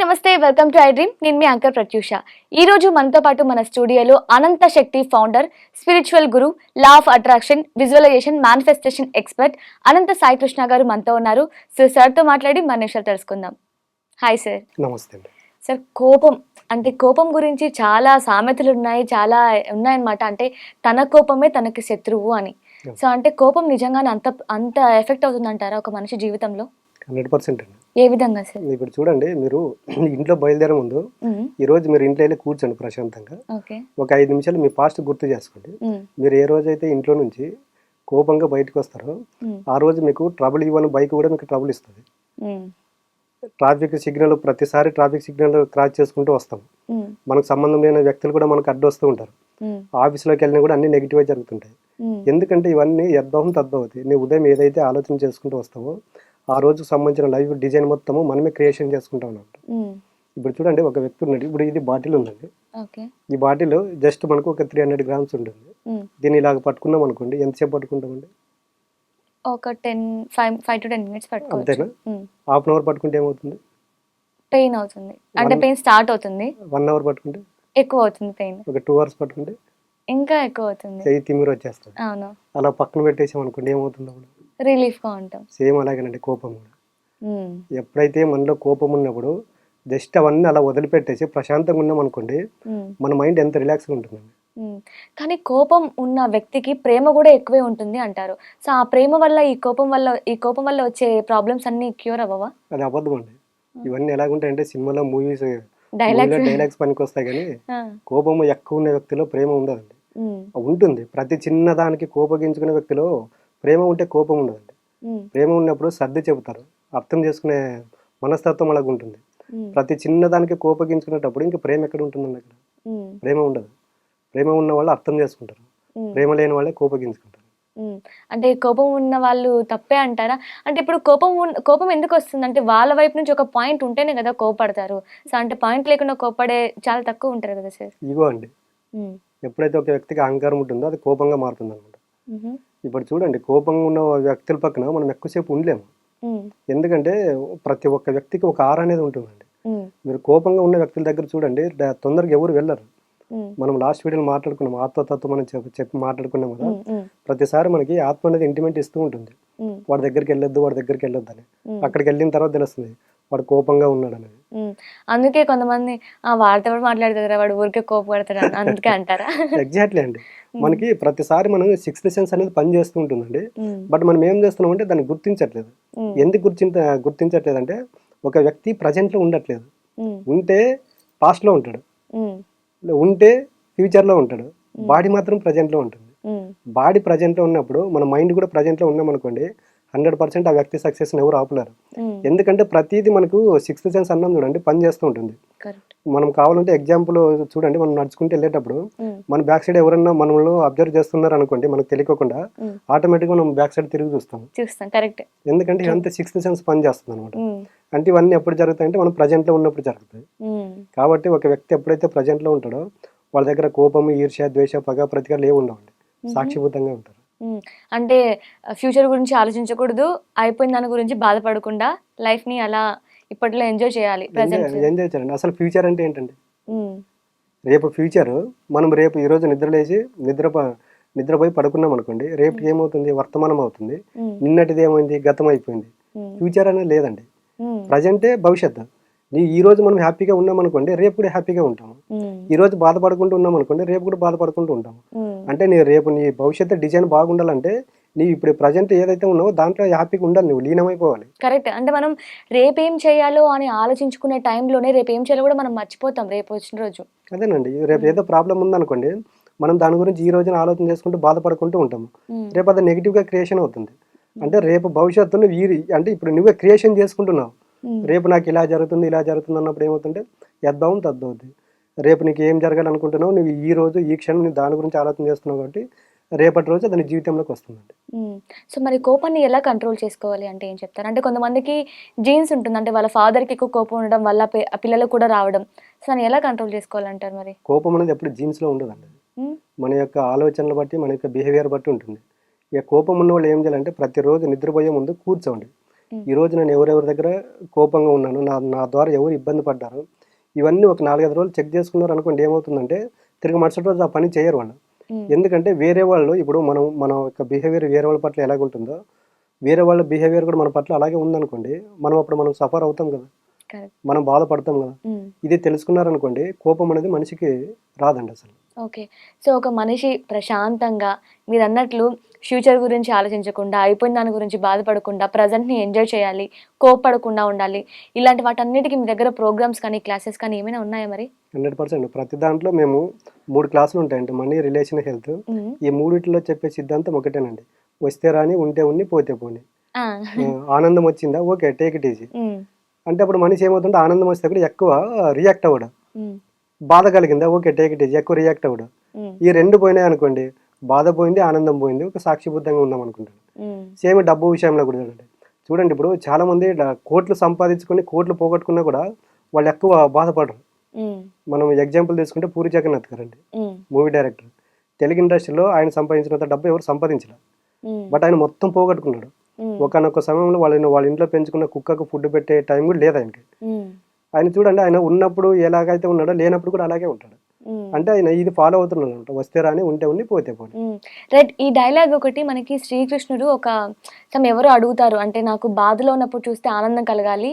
నమస్తే welcome to I Dream. నేను మీ అంకర్ ప్రత్యూష. ఈ రోజు మనతో పాటు మన స్టూడియోలో Anantha Shakti founder spiritual guru law of attraction visualisation manifestation expert Anantha Sai Krishna garu మనతో ఉన్నారు. సో సార్తో మాట్లాడి మన విషయాలు తెలుసుకుందాం. Hi sir. నమస్తే సార్ కోపం. అంటే కోపం గురించి చాలా సామెతలు ఉన్నాయి చాలా ఉన్నాయన్నమాట. అంటే తన కోపమే తనకి శత్రువు అని. సో అంటే కోపం నిజంగానే అంత అంత ఎఫెక్ట్ అవుతుందంటారా ఒక మనిషి జీవితంలో? హండ్రెడ్ పర్సెంట్ అండి. ఏ విధంగా సార్? ఇప్పుడు చూడండి మీరు ఇంట్లో బయలుదేరే ముందు ఈ రోజు మీరు ఇంట్లో వెళ్ళి కూర్చోండి ప్రశాంతంగా. ఒక ఐదు నిమిషాలు మీ పాస్ట్ గుర్తు చేసుకోండి. మీరు ఏ రోజైతే ఇంట్లో నుంచి కోపంగా బయటకు వస్తారో ఆ రోజు మీకు ట్రబుల్ ఇవ్వని బైక్ కూడా మీకు ట్రబుల్ ఇస్తుంది. ట్రాఫిక్ సిగ్నల్ ప్రతిసారి ట్రాఫిక్ సిగ్నల్ క్రాస్ చేసుకుంటూ వస్తాం. మనకు సంబంధం లేని వ్యక్తులు కూడా మనకు అడ్డు వస్తూ ఉంటారు. ఆఫీస్లోకి వెళ్ళినా కూడా అన్ని నెగిటివ్ జరుగుతుంటాయి. ఎందుకంటే ఇవన్నీ యద్భవం తద్భవతి. నీ ఉదయం ఏదైతే ఆలోచన చేసుకుంటూ వస్తావో ఆ రోజుకు సంబంధించిన లైఫ్ డిజైన్ మొత్తము మనమే క్రియేషన్ చేసుకుంటా ఉన్నాం. ఇప్పుడు చూడండి ఒక వ్యక్తి ఉన్నాడు. ఇప్పుడు ఇది బాటిల్ ఉందండి. ఈ బాటిల్ జస్ట్ మనకు ఒక త్రీ హండ్రెడ్ గ్రామ్స్ ఉంటుంది. దీన్ని ఇలాగ పట్టుకున్నాం అనుకోండి ఎంతసేపు పట్టుకుంటామండి? ఒక ten five five to ten minutes అంతేనా? హాఫ్ అన్ అవర్ పట్టుకుంటే ఏమవుతుంది? పెయిన్ అవుతుంది. అంటే పెయిన్ స్టార్ట్ అవుతుంది. వన్ అవర్ పట్టుకుంటే? ఎక్కువ అవుతుంది పెయిన్ ఒక టూ అవర్స్ పట్టుకుంటే? ఇంకా ఎక్కువ అవుతుంది. చెయ్యి తిమ్మిరి వచ్చేస్తుంది. అవును. అలా పక్కన పెట్టేసాం అనుకోండి ఏమవుతుంది అప్పుడు? రిలీఫ్గా ఉంటాం. సేమ్ అలాగేనండి కోపం కూడా. ఎప్పుడైతే మనలో కోపం ఉన్నప్పుడు జస్ట్ అవన్నీ అలా వదిలిపెట్టేసి ప్రశాంతంగా ఉన్నాం అనుకోండి మన మైండ్ ఎంత రిలాక్స్గా ఉంటుందండి. కానీ కోపం ఉన్న వ్యక్తికి ప్రేమ కూడా ఎక్కువే ఉంటుంది అంటారు. సో ఆ ప్రేమ వల్ల ఈ కోపం వల్ల ఈ కోపం వల్ల వచ్చే ప్రాబ్లమ్స్ అన్ని క్యూర్ అవ్వవా? అది అబద్ధం అండి ఇవన్నీ ఎలాగుంటాయంటే సినిమాలో మూవీస్ డైలాగ్స్. డైలాగ్స్ పనికి వస్తాయి కానీ కోపం ఎక్కువ ఉన్న వ్యక్తిలో ప్రేమ ఉండదండి. ఉంటుంది. ప్రతి చిన్న దానికి కోపగించుకునే వ్యక్తిలో ప్రేమ ఉంటే కోపం ఉండదండి. ప్రేమ ఉన్నప్పుడు సర్ది చెబుతారు. అర్థం చేసుకునే మనస్తత్వం అలాగ ఉంటుంది. ప్రతి చిన్న దానికి కోపగించుకునేటప్పుడు ఇంకా ప్రేమ ఎక్కడ ఉంటుందండి అక్కడ? ప్రేమ ఉండదు. ప్రేమ ఉన్న వాళ్ళు అర్థం చేసుకుంటారు. ప్రేమ లేని వాళ్ళే కోపగించుకుంటారు. అంటే కోపం ఉన్న వాళ్ళు తప్పే అంటారా? అంటే ఇప్పుడు కోపం కోపం ఎందుకు వస్తుంది? అంటే వాళ్ళ వైపు నుంచి ఒక పాయింట్ ఉంటేనే కదా కోపడతారు. సో అంటే పాయింట్ లేకుండా కోపడే చాలా తక్కువ ఉంటారు కదా సార్? ఇగో అండి. ఎప్పుడైతే ఒక వ్యక్తికి అహంకారం ఉంటుందో అది కోపంగా మారుతుంది అనమాట ఇప్పుడు చూడండి కోపంగా ఉన్న వ్యక్తుల పక్కన మనం ఎక్కువసేపు ఉండలేము. ఎందుకంటే ప్రతి ఒక్క వ్యక్తికి ఒక ఆర అనేది ఉంటుందండి. మీరు కోపంగా ఉన్న వ్యక్తుల దగ్గర చూడండి తొందరగా ఎవరు వెళ్ళరు. మనం లాస్ట్ వీడియోలో మాట్లాడుకున్నాం ఆత్మతత్వం అని చెప్పి చెప్పి మాట్లాడుకున్నాం కదా ప్రతిసారి మనకి ఆత్మ అనేది ఇంటిమెంట్ ఇస్తూ ఉంటుంది. వాడి దగ్గరికి వెళ్ళొద్దు వాడి దగ్గరికి వెళ్ళొద్దు అని. అక్కడికి వెళ్ళిన తర్వాత తెలుస్తుంది వాడు కోపంగా ఉన్నాడు అనేది అందుకే కొంతమంది ఆ వాడితో కూడా మాట్లాడతారా వాడు ఊరికే కోపపడతాడు అందుకే అంటారా? ఎగ్జాక్ట్లీ అండి. మనకి ప్రతిసారి మనం సిక్స్త్ సెన్స్ అనేది పని చేస్తూ ఉంటుందండి. బట్ మనం ఏం చేస్తున్నాం అంటే దాన్ని గుర్తించట్లేదు. ఎందుకు గుర్తించ గుర్తించట్లేదు అంటే ఒక వ్యక్తి ప్రజెంట్లో ఉండట్లేదు. ఉంటే పాస్ట్లో ఉంటాడు. ఉంటే ఫ్యూచర్లో ఉంటాడు. బాడీ మాత్రం ప్రజెంట్లో ఉంటుంది. బాడీ ప్రజెంట్లో ఉన్నప్పుడు మన మైండ్ కూడా ప్రజెంట్లో ఉన్నాం అనుకోండి హండ్రెడ్ పర్సెంట్ ఆ వ్యక్తి సక్సెస్ ఎవరు ఆపలేరు. ఎందుకంటే ప్రతిదీ మనకు సిక్స్త్ సెన్స్ అన్నాం చూడండి పని చేస్తూ ఉంటుంది. మనం కావాలంటే ఎగ్జాంపుల్ చూడండి మనం నడుచుకుంటూ వెళ్ళేటప్పుడు మన బ్యాక్ సైడ్ ఎవరన్నా మనల్ని అబ్జర్వ్ చేస్తున్నారు అనుకోండి మనకు తెలియకుండా ఉమ్, ఆటోమేటిక్గా మనం బ్యాక్ సైడ్ తిరిగి చూస్తాం. చూస్తాం కరెక్ట్. ఎందుకంటే ఇదంతా సిక్స్త్ సెన్స్ పని చేస్తుంది అనమాట అంటే ఇవన్నీ ఎప్పుడు జరుగుతాయంటే మనం ప్రజెంట్లో ఉన్నప్పుడు జరుగుతాయి. కాబట్టి ఒక వ్యక్తి ఎప్పుడైతే ప్రజెంట్లో ఉంటాడో వాళ్ళ దగ్గర కోపం ఈర్ష్య ద్వేష పగ ప్రతికారాలు ఏమి ఉండవండి. సాక్షిభూతంగా ఉంటారు. అంటే ఫ్యూచర్ గురించి ఆలోచించకూడదు. అయిపోయిన దాని గురించి బాధపడకుండా లైఫ్ని అలా ఇప్పట్లో ఎంజాయ్ చేయాలి ఎంజాయ్ అసలు ఫ్యూచర్ అంటే ఏంటండి? రేపు ఫ్యూచర్ మనం రేపు ఈరోజు నిద్రలేసి నిద్ర నిద్రపోయి పడుకున్నాం అనుకోండి రేపు ఏమవుతుంది? వర్తమానం అవుతుంది. నిన్నటిది ఏమైంది? గతం అయిపోయింది ఫ్యూచర్ అనేది లేదండి. ప్రజెంటే భవిష్యత్తు. నీ ఈ రోజు మనం హ్యాపీగా ఉన్నాం అనుకోండి రేపు కూడా హ్యాపీగా ఉంటాము. ఈ రోజు బాధపడుకుంటూ ఉన్నాం అనుకోండి రేపు కూడా బాధపడుకుంటూ ఉంటాము. అంటే నీ రేపు నీ భవిష్యత్తు డిజైన్ బాగుండాలంటే నీ ఇప్పుడు ప్రజెంట్ ఏదైతే ఉన్నావో దాంట్లో హ్యాపీగా ఉండాలి నువ్వు లీనమైపోవాలి కరెక్ట్. అంటే మనం రేపేం చేయాలో అని ఆలోచించుకునే టైంలోనే రేపు ఏం చేయాలో కూడా మనం మర్చిపోతాం రేపు వచ్చిన రోజు. అదేనండి. రేపు ఏదో ప్రాబ్లం ఉందనుకోండి మనం దాని గురించి ఈ రోజున ఆలోచన చేసుకుంటూ బాధపడుకుంటూ ఉంటాము. రేపు అది నెగిటివ్గా క్రియేషన్ అవుతుంది. అంటే రేపు భవిష్యత్తును వీరి అంటే ఇప్పుడు నువ్వే క్రియేషన్ చేసుకుంటున్నావు. రేపు నాకు ఇలా జరుగుతుంది ఇలా జరుగుతుంది అన్నప్పుడు ఏమవుతుంటే యద్దాం తద్దవుద్ది. రేపు నీకు ఏం జరగాలనుకుంటున్నావు నువ్వు ఈ రోజు ఈ క్షణం నీ దాని గురించి ఆలోచన చేస్తున్నావు కాబట్టి రేపటి రోజు అది నీ జీవితంలోకి వస్తుందండి. సో మరి కోపాన్ని ఎలా కంట్రోల్ చేసుకోవాలి అంటే ఏం చెప్తారు? అంటే కొంతమందికి జీన్స్ ఉంటుంది అంటే వాళ్ళ father కి ఎక్కువ కోపం ఉండడం వల్ల పి- ఆ పిల్లలకు కూడా రావడం. సో దాన్ని ఎలా కంట్రోల్ చేసుకోవాలంటారు మరి? కోపం అనేది ఎప్పుడు జీన్స్లో ఉండదండి. మన యొక్క ఆలోచనలు బట్టి మన యొక్క బిహేవియర్ బట్టి ఉంటుంది. ఇక కోపం ఉన్న వాళ్ళు ఏం చేయాలంటే ప్రతిరోజు నిద్రపోయే ముందు కూర్చోండి. ఈ రోజు నేను ఎవరెవరి దగ్గర కోపంగా ఉన్నాను నా నా ద్వారా ఎవరు ఇబ్బంది పడ్డారు ఇవన్నీ ఒక నాలుగైదు రోజులు చెక్ చేసుకున్నారు అనుకోండి ఏమవుతుందంటే తిరిగి మరుసటి రోజు ఆ పని చేయరు వాళ్ళు. ఎందుకంటే వేరే వాళ్ళు ఇప్పుడు మనం మన యొక్క బిహేవియర్ వేరే వాళ్ళ పట్ల ఎలాగ ఉంటుందో వేరే వాళ్ళ బిహేవియర్ కూడా మన పట్ల అలాగే ఉందనుకోండి మనం అప్పుడు మనం సఫర్ అవుతాం కదా. మనం బాధపడతాం కదా. ఇది తెలుసుకున్నారనుకోండి కోపం అనేది మనిషికి రాదండి అసలు. ఓకే. సో ఒక మనిషి ప్రశాంతంగా మీరు అన్నట్లు ఫ్యూచర్ గురించి ఆలోచించకుండా అయిపోయిన దాని గురించి బాధపడకుండా ప్రజెంట్ని ఎంజాయ్ చేయాలి కోప్పడకుండా ఉండాలి. ఇలాంటి వాటన్నిటికీ మీ దగ్గర ప్రోగ్రామ్స్ కానీ క్లాసెస్ కానీ ఏమైనా ఉన్నాయా మరి? Hundred percent. ప్రతి దాంట్లో మేము మూడు క్లాసులు ఉంటాయండి. Money relation health. ఈ మూడిట్లో చెప్పే సిద్ధాంతం ఒకటేనండి. వస్తే రాని ఉంటే ఉన్ని పోతే పోని. ఆనందం వచ్చిందా? Okay take it easy. అంటే అప్పుడు మనిషి ఏమవుతుంటే ఆనందం వస్తే కూడా ఎక్కువ రియాక్ట్ అవ్వడం. బాధ కలిగిందా ఓకే టేక్ ఇట్ ఈజీ ఎక్కువ రియాక్ట్ అవ్వడం. ఈ రెండు పోయినాయి అనుకోండి బాధ పోయింది ఆనందం పోయింది ఒక సాక్షిబద్ధంగా ఉందాం అనుకుంటాను. సేమ్ డబ్బు విషయంలో కూడా చూడండి చూడండి ఇప్పుడు చాలా మంది కోట్లు సంపాదించుకొని కోట్లు పోగొట్టుకున్నా కూడా వాళ్ళు ఎక్కువ బాధపడరు. మనం ఎగ్జాంపుల్ తీసుకుంటే పూరి జగన్నాథ్ గారండి ఉమ్. మూవీ డైరెక్టర్ తెలుగు ఇండస్ట్రీలో ఆయన సంపాదించినంత డబ్బు ఎవరు సంపాదించలేదు ఉమ్. బట్ ఆయన మొత్తం పోగొట్టుకున్నాడు. ఒకనొక సమయంలో వాళ్ళని వాళ్ళ ఇంట్లో పెంచుకున్న కుక్కకు ఫుడ్ పెట్టే టైం కూడా లేదు ఆయనకి. ఆయన చూడండి ఆయన ఉన్నప్పుడు ఎలాగైతే ఉన్నాడో లేనప్పుడు కూడా అలాగే ఉంటాడు. అంటే ఆయన ఇది ఫాలో అవుతున్నాడు అనమాట వస్తే రాని ఉంటే ఉండి పోతే పోని. రైట్ ఈ డైలాగ్ ఒకటి మనకి శ్రీకృష్ణుడు ఒక సమ్ ఎవరో అడుగుతారు? అంటే నాకు బాధలో ఉన్నప్పుడు చూస్తే ఆనందం కలగాలి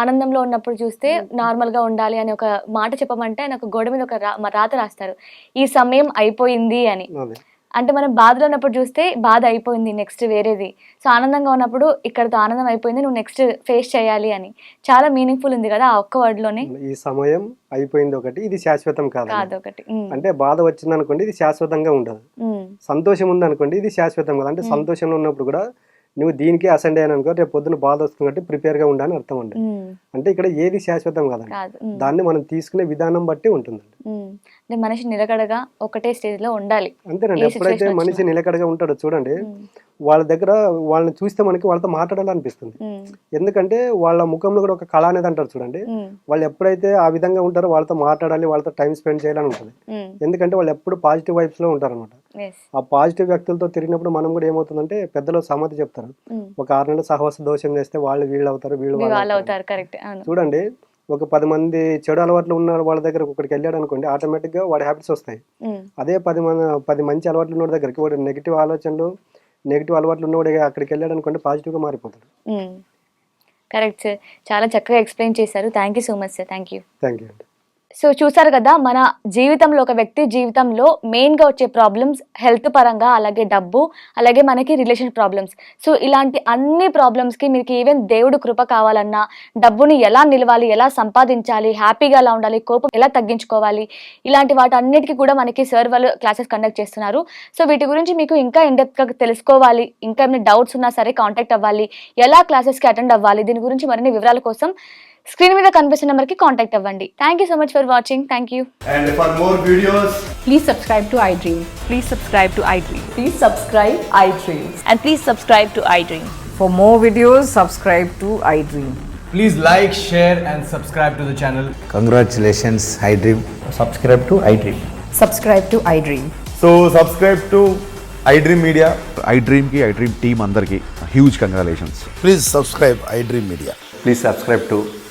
ఆనందంలో ఉన్నప్పుడు చూస్తే నార్మల్గా ఉండాలి అని ఒక మాట చెప్పమంటే ఆయన ఒక గోడ మీద ఒక రాత రాస్తారు. ఈ సమయం అయిపోయింది అని. అంటే మనం బాధలో ఉన్నప్పుడు చూస్తే బాధ అయిపోయింది నెక్స్ట్ వేరేది. సో ఆనందంగా ఉన్నప్పుడు ఇక్కడతో ఆనందం అయిపోయింది నువ్వు నెక్స్ట్ ఫేస్ చేయాలి అని. చాలా మీనింగ్ఫుల్ ఉంది కదా ఆ ఒక్క word లోనే. ఈ సమయం అయిపోయింది ఒకటి ఇది శాశ్వతం కాదు ఒకటి. అంటే బాధ వచ్చింది అనుకోండి ఇది శాశ్వతంగా ఉండదు. సంతోషం ఉంది అనుకోండి ఇది శాశ్వతం కదా. అంటే సంతోషంలో ఉన్నప్పుడు కూడా నువ్వు దీనికి అసెండ్ అయ్యాను అనుకో రేపు పొద్దున బాధ వస్తుంది కాబట్టి ప్రిపేర్గా ఉండాలని అర్థం అండి. అంటే ఇక్కడ ఏది శాశ్వతం కాదండి. దాన్ని మనం తీసుకునే విధానం బట్టి ఉంటుందండి. అంటే మనిషి నిలకడగా ఒకటే స్టేజ్లో ఉండాలి అంతేనండి ఎప్పుడైతే మనిషి నిలకడగా ఉంటాడో చూడండి. వాళ్ళ దగ్గర వాళ్ళని చూస్తే మనకి వాళ్ళతో మాట్లాడాలనిపిస్తుంది. ఎందుకంటే వాళ్ళ ముఖంలో కూడా ఒక కళ అనేది అంటారు చూడండి. వాళ్ళు ఎప్పుడైతే ఆ విధంగా ఉంటారో వాళ్ళతో మాట్లాడాలి వాళ్ళతో టైం స్పెండ్ చేయాలని ఉంటుంది. ఎందుకంటే వాళ్ళు ఎప్పుడు పాజిటివ్ వైబ్స్లో ఉంటారన్నమాట Yes. ఆ పాజిటివ్ వ్యక్తులతో తిరిగినప్పుడు మనం కూడా ఏమవుతుందంటే పెద్దలు సమాధి చెప్తారు. ఒక ఆరు నెలలు సహవాస దోషం చేస్తే వాళ్ళు వీళ్ళు అవుతారు వీళ్ళు చూడండి ఒక పది మంది చెడు అలవాట్లు ఉన్న వాళ్ళ దగ్గర ఒకటికి వెళ్ళాడు అనుకోండి ఆటోమేటిక్గా వాడి హ్యాబిట్స్ వస్తాయి. అదే పది మంది పది మంచి అలవాట్లు ఉన్న దగ్గరికి వాడు నెగిటివ్ ఆలోచనలు నెగిటివ్ అలవాట్లు ఉన్నవాడు అక్కడికి వెళ్ళాడు అనుకోండి పాజిటివ్గా మారిపోతాడు. కరెక్ట్ సార్ చాలా చక్కగా ఎక్స్ప్లెయిన్ చేశారు. Thank you so much sir thank you thank you అండి సో చూసారు కదా మన జీవితంలో ఒక వ్యక్తి జీవితంలో మెయిన్గా వచ్చే ప్రాబ్లమ్స్ హెల్త్ పరంగా అలాగే డబ్బు అలాగే మనకి రిలేషన్ ప్రాబ్లమ్స్. సో ఇలాంటి అన్ని ప్రాబ్లమ్స్కి మీకు ఈవెన్ దేవుడు కృప కావాలన్నా డబ్బుని ఎలా నిలవాలి ఎలా సంపాదించాలి హ్యాపీగా ఎలా ఉండాలి కోపం ఎలా తగ్గించుకోవాలి ఇలాంటి వాటన్నిటికీ కూడా మనకి సార్ వాళ్ళు క్లాసెస్ కండక్ట్ చేస్తున్నారు. సో వీటి గురించి మీకు ఇంకా ఇండెప్త్గా తెలుసుకోవాలి ఇంకా ఏమైనా డౌట్స్ ఉన్నా సరే కాంటాక్ట్ అవ్వాలి ఎలా క్లాసెస్కి అటెండ్ అవ్వాలి దీని గురించి మరిన్ని వివరాల కోసం స్క్రీన్ మీద కనిపిస్తున్న నెంబర్కి కాంటాక్ట్ అవ్వండి. Thank you so much for watching thank you and for more videos please subscribe to iDream please subscribe to iDream please subscribe iDream and please subscribe to iDream for more videos subscribe to iDream please like share and subscribe to the channel congratulations iDream subscribe to iDream subscribe to iDream so subscribe to iDream media I డ్రీమ్కి I dream team అందరికి huge congratulations please subscribe iDream media please subscribe to